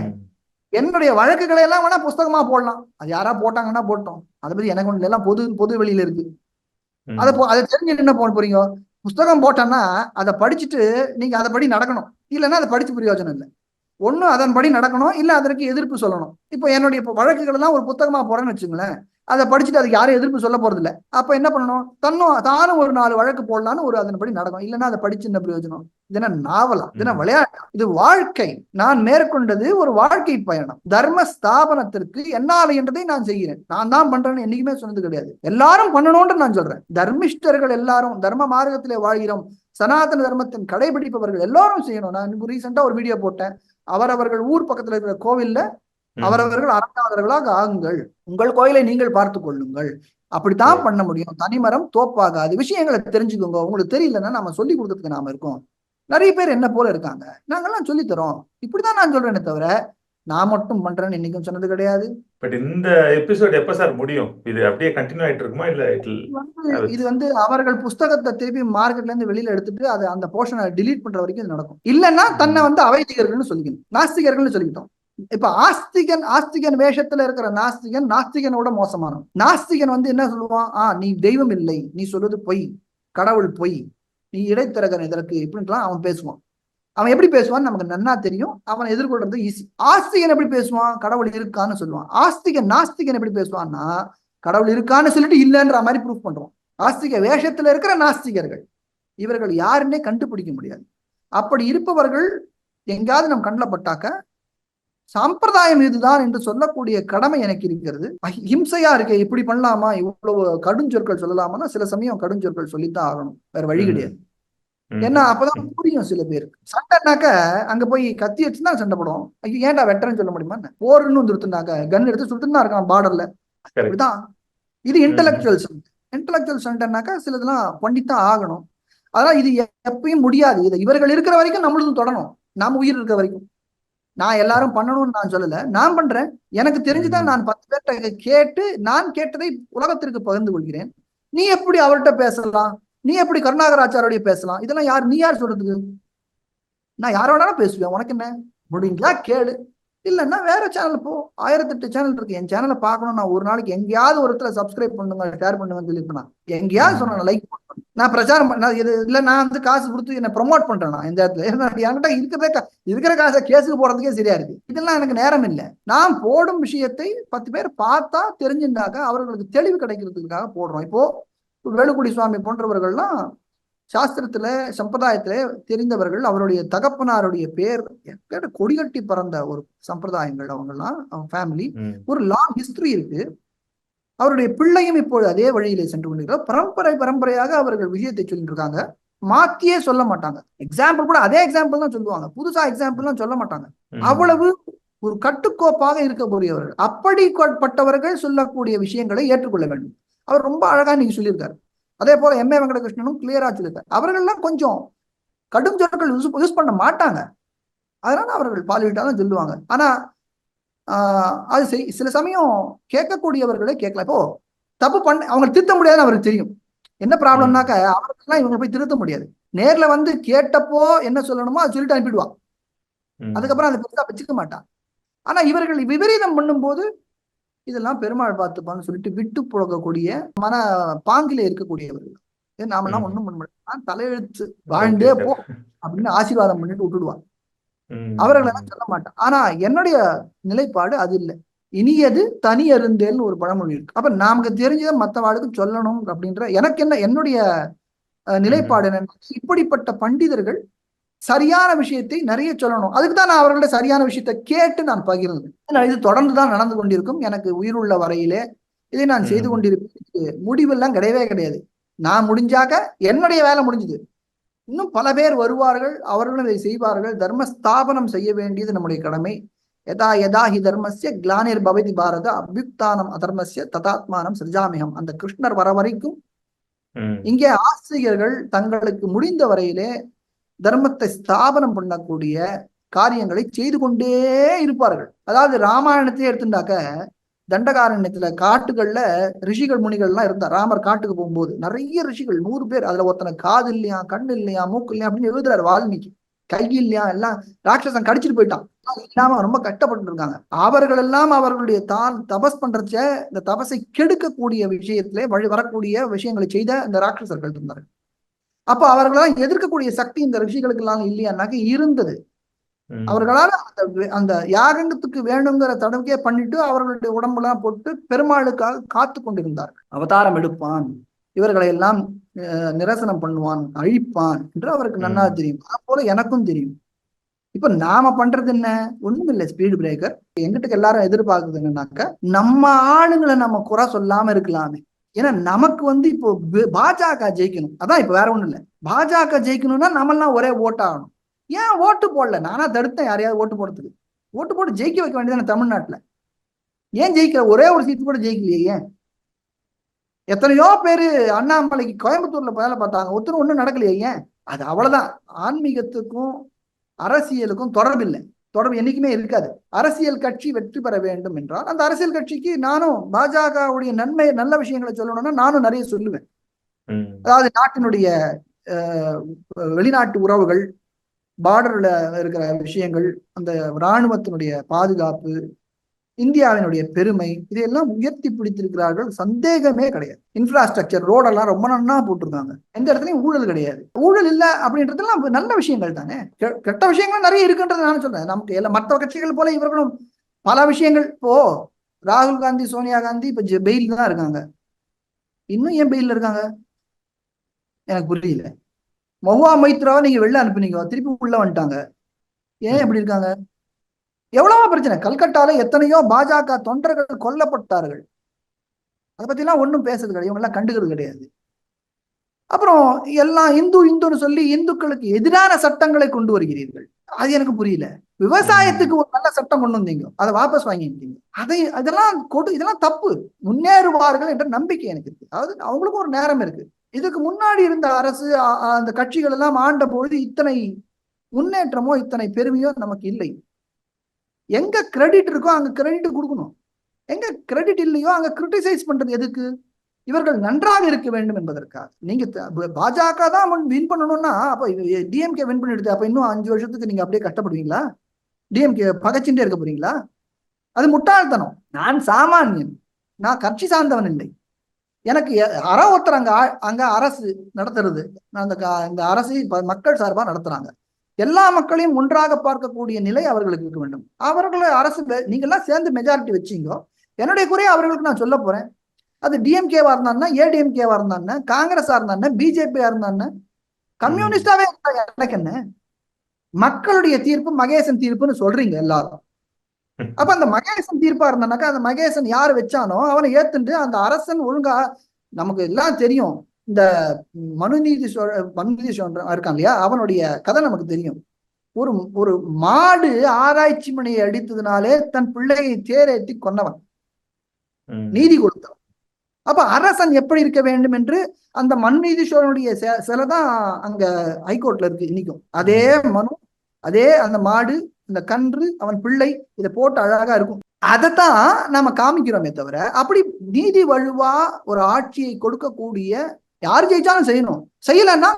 B: என்னுடைய வழக்குகளை எல்லாம் வேணா புஸ்தகமா போடலாம். அது யாரா போட்டாங்கன்னா போட்டோம். அதை பத்தி எனக்கு ஒண்ணு எல்லாம் பொது பொது வெளியில இருக்கு. அதை அதை தெரிஞ்சுட்டு என்ன போட போறீங்க? புஸ்தகம் போட்டோன்னா அதை படிச்சுட்டு நீங்க அதை படி நடக்கணும். இல்லைன்னா அதை படிச்சு பிரயோஜனம் இல்லை. ஒண்ணு அதன்படி நடக்கணும். இல்ல அதற்கு எதிர்ப்பு சொல்லணும். இப்போ என்னுடைய வழக்குகள் எல்லாம் ஒரு புத்தகமா போறேன்னு வச்சுங்களேன். அதை படிச்சுட்டு அதுக்கு யாரும் எதிர்ப்பு சொல்ல போறது இல்ல அப்ப என்ன பண்ணணும்? தன்னும் தானும் ஒரு நாலு வழக்கு போடலான்னு ஒரு அதன்படி நடக்கும் இல்லைன்னா அதை படிச்சு என்ன பிரயோஜனம்? இது என்ன நாவலா? இது என்ன
C: ம்.
B: விளையாட்டு? இது வாழ்க்கை. நான் மேற்கொண்டது ஒரு வாழ்க்கை பயணம். தர்ம ஸ்தாபனத்திற்கு என்னால் என்றதை நான் செய்கிறேன். நான் தான் பண்றேன்னு என்னைக்குமே சொன்னது கிடையாது. எல்லாரும் பண்ணணும்னு நான் சொல்றேன். தர்மிஷ்டர்கள் எல்லாரும் தர்ம மார்க்கத்திலே வாழ்கிறோம் சனாதன தர்மத்தின் கடைபிடிப்பவர்கள் எல்லாரும் செய்யணும். நான் ரீசெண்டா ஒரு வீடியோ போட்டேன். அவரவர்கள் ஊர் பக்கத்துல இருக்கிற கோவில்ல. அவரவர்கள் அறங்காதவர்களாக ஆகுங்கள். உங்கள் கோயிலை நீங்கள் பார்த்து கொள்ளுங்கள். அப்படித்தான் பண்ண முடியும். தனிமரம் தோப்பாகாது. விஷயங்களை தெரிஞ்சுக்கோங்க. உங்களுக்கு தெரியலன்னா நம்ம சொல்லி கொடுக்கறதுக்கு நாம இருக்கோம். நிறைய பேர் என்ன போல இருக்காங்க? நாங்கெல்லாம் சொல்லித் தரோம். இப்படிதான் நான் சொல்றேனே தவிர நான் மட்டும் பண்றேன்னு என்னைக்கும் சொன்னது கிடையாது.
C: பட் இந்த எபிசோட் எப்ப சார் முடியும்? இது அப்படியே கண்டினியூ ஆயிட்டு இருக்குமா? இல்ல
B: இது வந்து- அவர்கள் புஸ்தகத்தை திருப்பி மார்க்கெட்ல இருந்து வெளியில எடுத்துட்டு அதை அந்த போர்ஷனை delete பண்ற வரைக்கும் இது நடக்கும். இல்லைன்னா தன்னை வந்து அவைதிகர்கள்னு சொல்லிக்கணும். நாஸ்திகர்கள்னு சொல்லிக்கிட்டோம். இப்ப ஆஸ்திகன் ஆஸ்திகன் வேஷத்துல இருக்கிற நாஸ்திகன் நாஸ்திகனோட மோசமானவன். நாஸ்திகன் வந்து என்ன சொல்லுவான்? ஆ நீ தெய்வம் இல்லை நீ சொல்வது பொய் கடவுள் பொய் நீ இடைத்தரகன் இதற்கு இப்படின்ட்டுலாம் அவன் பேசுவான். அவன் எப்படி பேசுவான்னு நமக்கு நன்னா தெரியும். அவன் எதிர்கொள்றது ஈஸி. ஆஸ்திகன் எப்படி பேசுவான்? கடவுள் இருக்கான்னு சொல்லுவான். ஆஸ்திகன் நாஸ்திகன் எப்படி பேசுவான்னா கடவுள் இருக்கான்னு சொல்லிட்டு இல்லைன்ற மாதிரி ப்ரூஃப் பண்றோம். ஆஸ்திக வேஷத்துல இருக்கிற நாஸ்திகர்கள் இவர்கள் யாருன்னே கண்டுபிடிக்க முடியாது. அப்படி இருப்பவர்கள் எங்காவது நம் கண்ணில் பட்டாக்க சம்பிரதாயம் இதுதான் என்று சொல்லக்கூடிய கடமை எனக்கு இருக்கிறது. ஹிம்சையா இருக்கே இப்படி பண்ணலாமா? இவ்வளவு கடுஞ்சொற்கள் சொல்லலாமான்னா சில சமயம் கடுஞ்சொற்கள் சொல்லித்தான் ஆகணும். வேற வழி. கிடையாது. ஏன்னா அப்பதான் புரியும் சில பேருக்கு சண்டைனாக்க அங்க போய் கத்தி வச்சுதான் சண்டை போடும் ஐயோ ஏன்டா வெட்டுறேன்னு சொல்ல முடியுமா? போர்னு வந்துருத்துனாக்க கன் எடுத்து தான் இருக்கான் பார்டர்ல அப்படிதான். இது இன்டலெக்சுவல் சண்டை. இன்டலெக்சுவல் சண்டைனாக்கா சிலதெல்லாம் பண்ணித்தான் ஆகணும். அதெல்லாம் இது எப்பயும் முடியாது. இது இவர்கள் இருக்கிற வரைக்கும் நம்மளும் தொடரும் நாம உயிர் இருக்கிற வரைக்கும். நான் எல்லாரும் பண்ணணும்னு நான் சொல்லல. நான் பண்றேன். எனக்கு தெரிஞ்சுதான் நான் பத்து பேர்கிட்ட கேட்டு நான் கேட்டதை உலகத்திற்கு பகிர்ந்து கொள்கிறேன். நீ எப்படி அவர்கிட்ட பேசலாம்? நீ எப்படி கருணாகராச்சாரோடைய பேசலாம்? இதெல்லாம் யார் நீ யார் சொல்றதுக்கு? நான் யார வேணாலும் பேசுவேன். உனக்கு என்ன? முடிஞ்சா கேளு. இல்லைன்னா வேற சேனல் போ. ஆயிரத்தெட்டு சேனல் இருக்கு. என் சேனலை பார்க்கணும் நான் ஒரு நாளைக்கு எங்கேயாவது ஒருத்தர் சப்ஸ்கிரைப் பண்ணுங்க ஷேர் பண்ணுங்கன்னு சொல்லியிருப்பேன் எங்கேயாவது சொன்னேன் லைக் நான் பிரச்சாரம் பண்ண நான் இது இல்ல நான் வந்து காசு கொடுத்து என்ன ப்ரொமோட் பண்றேன் நான் இந்த இடத்துல. என்கிட்ட இருக்கிறதே இருக்கிற காசை கேஸுக்கு போடுறதுக்கே சரியா இருக்கு. இதெல்லாம் எனக்கு நேரம் இல்லை. நான் போடும் விஷயத்தை பத்து பேர் பார்த்தா தெரிஞ்சுட்டாக்க அவர்களுக்கு தெளிவு கிடைக்கிறதுக்காக போடுறோம். இப்போ வேலுக்குடி சுவாமி போன்றவர்கள்லாம் சாஸ்திரத்துல சம்பிரதாயத்துல தெரிந்தவர்கள் அவருடைய தகப்பனாருடைய பேர் கொடிகட்டி பறந்த ஒரு சம்பிரதாயங்கள் அவங்கெல்லாம் அவங்க ஃபேமிலி ஒரு லாங் ஹிஸ்டரி இருக்கு. அவருடைய பிள்ளையும் இப்பொழுது அதே வழியிலே சென்று கொண்டிருக்கிறார். பரம்பரை பரம்பரையாக அவர்கள் விஷயத்தை சொல்லிட்டு இருக்காங்க மாத்தியே சொல்ல மாட்டாங்க. எக்ஸாம்பிள் கூட அதே எக்ஸாம்பிள் தான் சொல்லுவாங்க. புதுசா எக்ஸாம்பிள்லாம் சொல்ல மாட்டாங்க. அவ்வளவு ஒரு கட்டுக்கோப்பாக இருக்கக்கூடியவர்கள். அப்படிப்பட்டவர்கள் சொல்லக்கூடிய விஷயங்களை ஏற்றுக்கொள்ள வேண்டும். அவர் ரொம்ப அழகா நீங்க சொல்லியிருக்காரு. அதே போல எம் ஏ வெங்கடகிருஷ்ணனும் கிளியரா சொல்லியிருக்காரு. அவர்கள்லாம் கொஞ்சம் கடும் சொற்கள் யூஸ் யூஸ் பண்ண மாட்டாங்க. அதனால அவர்கள் பாலிவிட்டா தான் சொல்லுவாங்க. ஆனா அது சரி. சில சமயம் கேட்கக்கூடியவர்களே கேட்கலாம். இப்போ தப்பு பண்ண அவங்க திருத்த முடியாதுன்னு அவருக்கு தெரியும். என்ன ப்ராப்ளம்னாக்க அவர்கள்லாம் இவங்க போய் திருத்த முடியாது. நேர்ல வந்து கேட்டப்போ என்ன சொல்லணுமோ அதை சொல்லிட்டு அனுப்பிடுவான். அதுக்கப்புறம் அதை பெருசா வச்சுக்க மாட்டான். ஆனா இவர்கள் விபரீதம் பண்ணும்போது இதெல்லாம் பெருமாள் பார்த்துப்பான்னு சொல்லிட்டு விட்டு புழக்கக்கூடிய மன பாங்கில இருக்கக்கூடியவர்கள். நாமெல்லாம். ஒண்ணும் பண்ண முடியாது தலையெழுத்து வாழ்ந்தே போ அப்படின்னு ஆசீர்வாதம் பண்ணிட்டு விட்டுடுவான். அவர்கள் சொல்ல மாட்டான். ஆனா என்னுடைய நிலைப்பாடு அது இல்லை. இனியது தனி அருந்தேல்னு ஒரு பழமொழி இருக்கு. அப்ப நமக்கு தெரிஞ்சதை மற்றவாளுக்கு சொல்லணும் அப்படின்ற எனக்கு என்ன என்னுடைய நிலைப்பாடு என்னன்னா இப்படிப்பட்ட பண்டிதர்கள் சரியான விஷயத்தை நிறைய சொல்லணும். அதுக்கு தான் நான் அவர்கள்ட்ட சரியான விஷயத்தை கேட்டு நான் பகிர்ந்தேன் இது தொடர்ந்து தான் நடந்து கொண்டிருக்கும். எனக்கு உயிருள்ள வரையிலே இதை நான் செய்து. கொண்டிருப்பேன். முடிவெல்லாம் கிடையவே கிடையாது. நான் முடிஞ்சாக்க என்னுடைய வேலை முடிஞ்சது. இன்னும் பல பேர் வருவார்கள் அவர்களும் இதை செய்வார்கள். தர்ம ஸ்தாபனம் செய்ய வேண்டியது நம்முடைய கடமை. யதா யதா ஹி தர்மஸ்ய கிளானிர் பவதி பாரத அபியுக்தானம் அதர்மஸ்ய ததாத்மானம் சிருஜாமிகம் அந்த கிருஷ்ணர் வர வரைக்கும் இங்கே ஆசிரியர்கள் தங்களுக்கு முடிந்த வரையிலே தர்மத்தை ஸ்தாபனம் பண்ணக்கூடிய காரியங்களை செய்து கொண்டே இருப்பார்கள். அதாவது ராமாயணத்தையே எடுத்துட்டாக்க தண்டகாரண்யத்துல காட்டுகள்ல ரிஷிகள் முனிகள்லாம் இருந்தா ராமர் காட்டுக்கு போகும்போது நிறைய ரிஷிகள் நூறு பேர் அதுல ஒருத்தனை காது இல்லையா கண்ணு இல்லையா மூக்கு இல்லையா அப்படின்னு எழுதுறாரு வால்மீகி. கை இல்லையா எல்லாம் ராட்சசன் கடிச்சிட்டு போயிட்டான். இல்லாம ரொம்ப கஷ்டப்பட்டு இருக்காங்க அவர்கள் எல்லாம் அவர்களுடைய தான் தபஸ் பண்றச்ச இந்த தபஸை கெடுக்கக்கூடிய விஷயத்துல வழி வரக்கூடிய விஷயங்களை செய்த இந்த ராட்சசர்கள் இருந்தார்கள். அப்ப அவர்களெல்லாம் எதிர்க்கக்கூடிய சக்தி இந்த ரிஷிகளுக்கு எல்லாம் இல்லையானாக்க இருந்தது. அவர்களால் அந்த அந்த யாகங்கத்துக்கு வேணுங்கிற தடவைக்கே பண்ணிட்டு அவர்களுடைய உடம்பெல்லாம் போட்டு பெருமாளுக்காக காத்து கொண்டிருந்தார்கள். அவதாரம் எடுப்பான். இவர்களை எல்லாம் நிரசனம் பண்ணுவான் அழிப்பான் என்று அவருக்கு நன்னா. தெரியும். அது போல எனக்கும் தெரியும். இப்ப நாம பண்றது என்ன? ஒண்ணும் இல்லை ஸ்பீடு பிரேக்கர் எங்கிட்ட எல்லாரும் எதிர்பார்க்குறது என்னன்னாக்க நம்ம ஆளுங்களை நம்ம குறை சொல்லாம இருக்கலாமே. ஏன்னா நமக்கு வந்து இப்போ பாஜக ஜெயிக்கணும். அதான் இப்ப வேற ஒண்ணும் இல்லை பாஜக ஜெயிக்கணும்னா நம்மெல்லாம் ஒரே ஓட்டாகணும் ஏன் ஓட்டு போடல? நானா தடுத்தேன் யாரையாவது ஓட்டு போடுறதுக்கு. ஓட்டு போட்டு ஜெயிக்க வைக்க வேண்டியதானே தமிழ்நாட்டுல? ஏன் ஜெயிக்கல? ஒரே ஒரு சீட்டு கூட ஜெயிக்கலையே ஏன்? எத்தனையோ பேரு அண்ணாமலைக்கு கோயம்புத்தூர்ல வேலை பார்த்தாங்க. ஒருத்தரும் ஒண்ணும் நடக்கலையே ஏன்? அது அவ்வளவுதான். ஆன்மீகத்துக்கும் அரசியலுக்கும் தொடர்பு இல்லை. தொடர்பு என்னைக்குமே இருக்காது. அரசியல் கட்சி வெற்றி பெற வேண்டும் என்றால் அந்த அரசியல் கட்சிக்கு நானும் பாஜகவுடைய நன்மை நல்ல விஷயங்களை சொல்லணும்னா நானும் நிறைய சொல்லுவேன். அதாவது நாட்டினுடைய வெளிநாட்டு உறவுகள் பார்டர்ல இருக்கிற விஷயங்கள் அந்த இராணுவத்தினுடைய பாதுகாப்பு இந்தியாவினுடைய பெருமை இதையெல்லாம் உயர்த்தி பிடித்திருக்கிறார்கள். சந்தேகமே கிடையாது. இன்ஃப்ராஸ்ட்ரக்சர் ரோடெல்லாம் ரொம்ப நன்னா போட்டிருக்காங்க. எந்த இடத்துலயும் ஊழல் கிடையாது. ஊழல் இல்ல அப்படின்றதுலாம் நல்ல விஷயங்கள் தானே? கெ- கெட்ட விஷயங்கள் நிறைய இருக்குன்றது நான் சொல்றேன். நமக்கு எல்லாம் மற்ற கட்சிகள் போல இவர்களும் பல விஷயங்கள். இப்போ ராகுல் காந்தி சோனியா காந்தி இப்ப பெயில் தான் இருக்காங்க. இன்னும் ஏன் பெயில்ல இருக்காங்க? எனக்கு புரியல. மொஹுவா மைத்ராவை நீங்க வெளில அனுப்புனீங்க. திருப்பி உள்ள வந்துட்டாங்க. ஏன் இப்படி இருக்காங்க? எவ்வளவோ பிரச்சனை. கல்கட்டால எத்தனையோ பாஜக தொண்டர்கள் கொல்லப்பட்டார்கள். அதை பத்திலாம் ஒண்ணும் பேசுறது கிடையாது. இவங்கெல்லாம் கண்டுக்கிறது கிடையாது. அப்புறம் எல்லாம் இந்து இந்துன்னு சொல்லி இந்துக்களுக்கு எதிரான சட்டங்களை கொண்டு வருகிறீர்கள். அது எனக்கு புரியல. விவசாயத்துக்கு ஒரு நல்ல சட்டம் கொண்டு வந்தீங்க. அதை வாபஸ் வாங்கிட்டீங்க. அதை அதெல்லாம் கொடு இதெல்லாம் தப்பு. முன்னேறுவார்கள் என்ற நம்பிக்கை எனக்கு இருக்கு. அதாவது அவங்களுக்கும் ஒரு நேரம் இருக்கு. இதுக்கு முன்னாடி இருந்த அரசு அ- அந்த கட்சிகள் எல்லாம் ஆண்ட பொழுது இத்தனை முன்னேற்றமோ இத்தனை பெருமையோ நமக்கு இல்லை. எங்க கிரெடிட் இருக்கோ அங்க கிரெடிட் கொடுக்கணும். எங்க கிரெடிட் இல்லையோ அங்க கிரிட்டிசைஸ் பண்றது எதுக்கு? இவர்கள் நன்றாக இருக்க வேண்டும் என்பதற்காக. நீங்க பாஜக தான் வின் பண்ணணும்னா அப்ப டிஎம்கே வின் பண்ணிடுது. அப்ப இன்னும் அஞ்சு வருஷத்துக்கு நீங்க அப்படியே கஷ்டப்படுவீங்களா டிஎம்கே பகச்சுட்டே இருக்க போறீங்களா? அது முட்டாள்தனம். நான் சாமானியன். நான் கட்சி சார்ந்தவன் இல்லை. எனக்கு எ- அற ஒருத்தர் அங்க ஆ- அங்க அரசு நடத்துறது. அந்த இந்த அரசு மக்கள் சார்பா நடத்துறாங்க. எல்லா மக்களையும் ஒன்றாக பார்க்கக்கூடிய நிலை அவர்களுக்கு இருக்க வேண்டும். அவர்களை அரசு வே- நீங்க எல்லாம் சேர்ந்து மெஜாரிட்டி வச்சீங்க. என்னுடைய குறையை அவர்களுக்கு நான் சொல்ல போறேன். அது டிஎம்கேவா இருந்தான்னா ஏடிஎம்கேவா இருந்தான்னா காங்கிரஸா இருந்தான்னா பிஜேபியா இருந்தான்னா கம்யூனிஸ்டாவே இருந்தா எனக்கு என்ன? மக்களுடைய தீர்ப்பு மகேசன் தீர்ப்புன்னு சொல்றீங்க எல்லாரும். அப்ப அந்த மகேசன் தீர்ப்பா இருந்தானாக்கா அந்த மகேசன் யார் வச்சானோ அவனை ஏத்துண்டு அந்த அரசன் ஒழுங்கா நமக்கு எல்லாம் தெரியும். இந்த மனுநீதி சோழ மனுநீதி சோழன் இருக்கான் இல்லையா? அவனுடைய கதை நமக்கு தெரியும். ஒரு ஒரு மாடு ஆராய்ச்சி மணியை அடித்ததுனாலே தன் பிள்ளையை தேரேற்றி கொன்னவன். நீதி கொடுத்தவன். அப்ப அரசன் எப்படி இருக்க வேண்டும் என்று அந்த மனுநீதி சோழனுடைய செ- சிலை தான் அங்க ஹைகோர்ட்ல இருக்கு இன்னைக்கும். அதே மனு அதே அந்த மாடு இந்த கன்று அவன் பிள்ளை இதை போட்டு அழகா இருக்கும். அதைத்தான் நாம காமிக்கிறோமே தவிர அப்படி நீதி வலுவா ஒரு ஆட்சியை கொடுக்கக்கூடிய யார் ஜெயிச்சாலும் செய்யணும். செய்யலைன்னா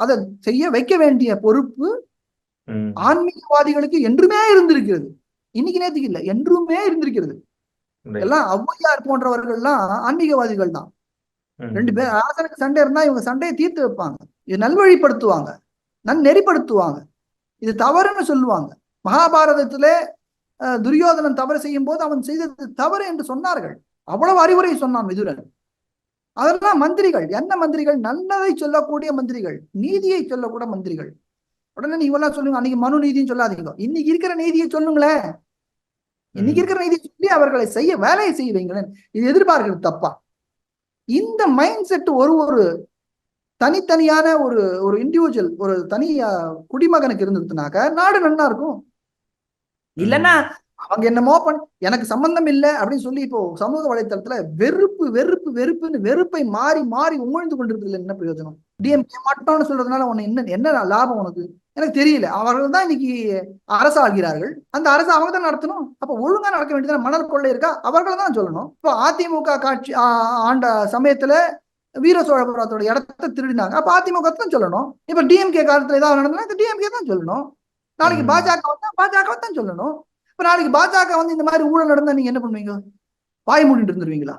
B: அதை செய்ய வைக்க வேண்டிய பொறுப்பு. ஆன்மீகவாதிகளுக்கு என்றுமே இருந்திருக்கிறது. இன்னைக்கு நேத்துக்கு இல்லை என்றுமே இருந்திருக்கிறது. எல்லாம் ஔவையார் போன்றவர்கள்லாம் ஆன்மீகவாதிகள் தான். ரெண்டு பேர் அரசனுக்கு சண்டை இருந்தா இவங்க சண்டையை தீர்த்து வைப்பாங்க. இது நல்வழிப்படுத்துவாங்க. நன்னெறிப்படுத்துவாங்க இது தவறுன்னு சொல்லுவாங்க. மகாபாரதத்திலே துரியோதனன் தவறு செய்யும் போது அவன் செய்தது தவறு என்று சொன்னார்கள். அவ்வளவு அறிவுரை சொன்னான் விதுரன். அதெல்லாம் மந்திரிகள். என்ன மந்திரிகள்? நல்லதை சொல்லக்கூடிய மந்திரிகள். நீதியை சொல்லக்கூட மந்திரிகள். உடனே நீங்க எல்லாம் சொல்லுங்க. அன்னைக்கு மனு நீதின்னு சொல்லாதீங்க. இன்னைக்கு இருக்கிற நீதியை சொல்லுங்களேன் இன்னைக்கு இருக்கிற நீதியை சொல்லி அவர்களை செய்ய வேலையை செய்ய வைங்களேன். இது எதிர்பார்க்கிறது தப்பா. இந்த மைண்ட் செட் ஒரு ஒரு தனித்தனியான ஒரு ஒரு இண்டிவிஜுவல் ஒரு தனி குடிமகனுக்கு இருந்ததுனாக்க நாடு நன்னா இருக்கும். இல்லைன்னா அவங்க என்னமோ பண் எனக்கு சம்பந்தம் இல்லை அப்படின்னு சொல்லி இப்போ சமூக வலைத்தளத்துல வெறுப்பு வெறுப்பு வெறுப்புன்னு வெறுப்பை மாறி மாறி உமிழ்ந்து கொண்டிருக்கிறதுல என்ன பிரயோஜனம்? டிஎம்கே மட்டும்னு சொல்றதுனால உனக்கு என்ன என்ன லாபம் உனக்கு? எனக்கு தெரியல. அவர்கள் தான் இன்னைக்கு அரசு ஆள்கிறார்கள் அந்த அரசு அவங்க தான் நடத்தணும். அப்ப ஒழுங்கா நடக்க வேண்டியது மணல் கொள்ளை இருக்கா? அவர்கள் தான் சொல்லணும். இப்போ அதிமுக காட்சி ஆண்ட சமயத்துல வீர சோழபுரத்தோட இடத்த திருடினாங்க. அப்ப அதிமுக தான் சொல்லணும். இப்ப டிஎம்கே காலத்துல ஏதாவது நடந்ததுன்னா டிஎம்கே தான் சொல்லணும். நாளைக்கு. பாஜக வந்தா பாஜக தான் சொல்லணும். இப்ப நாளைக்கு பாஜக வந்து இந்த மாதிரி ஊழல் நடந்தா நீங்க என்ன பண்ணுவீங்க? வாய் மூடிட்டு இருந்துருவீங்களா?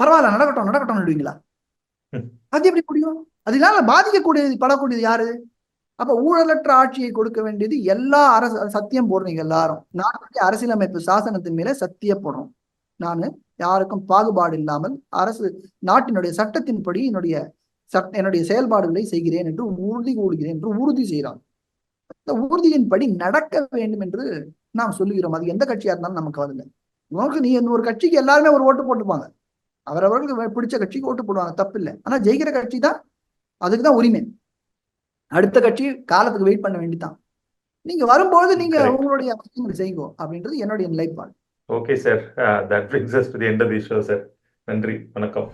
B: பரவாயில்ல நடக்கட்டும் நடக்கட்டும் விடுவீங்களா. அது எப்படி முடியும்? அதனால பாதிக்கக்கூடியது படக்கூடியது யாரு? அப்ப ஊழலற்ற ஆட்சியை கொடுக்க வேண்டியது எல்லா அரசு சத்தியம் போடுறீங்க எல்லாரும். நாட்டுடைய அரசியலமைப்பு சாசனத்தின் மேல சத்திய போடுறோம். நான் யாருக்கும் பாகுபாடு இல்லாமல் அரசு நாட்டினுடைய சட்டத்தின்படி என்னுடைய சட்ட என்னுடைய செயல்பாடுகளை செய்கிறேன் என்று உறுதி கூடுகிறேன் என்று உறுதி செய்கிறான் இந்த உறுதியின்படி நடக்க வேண்டும் என்று நாம் சொல்லுகிறோம். அது எந்த கட்சியா இருந்தாலும் நமக்கு வரல உனக்கு நீ ஒரு கட்சிக்கு எல்லாருமே ஒரு ஓட்டு போட்டுப்பாங்க அவரவர்களுக்கு பிடிச்ச கட்சிக்கு ஓட்டு போடுவாங்க. தப்பு இல்லை ஆனா ஜெயிக்கிற கட்சி தான் அதுக்கு தான் உரிமை. அடுத்த கட்சி காலத்துக்கு வெயிட் பண்ண வேண்டிதான் நீங்க வரும்போது நீங்க. உங்களுடைய செய்யுங்க அப்படின்றது என்னுடைய நிலைப்பாடு.
C: Okay sir that brings us to the end of the show sir நன்றி. வணக்கம்.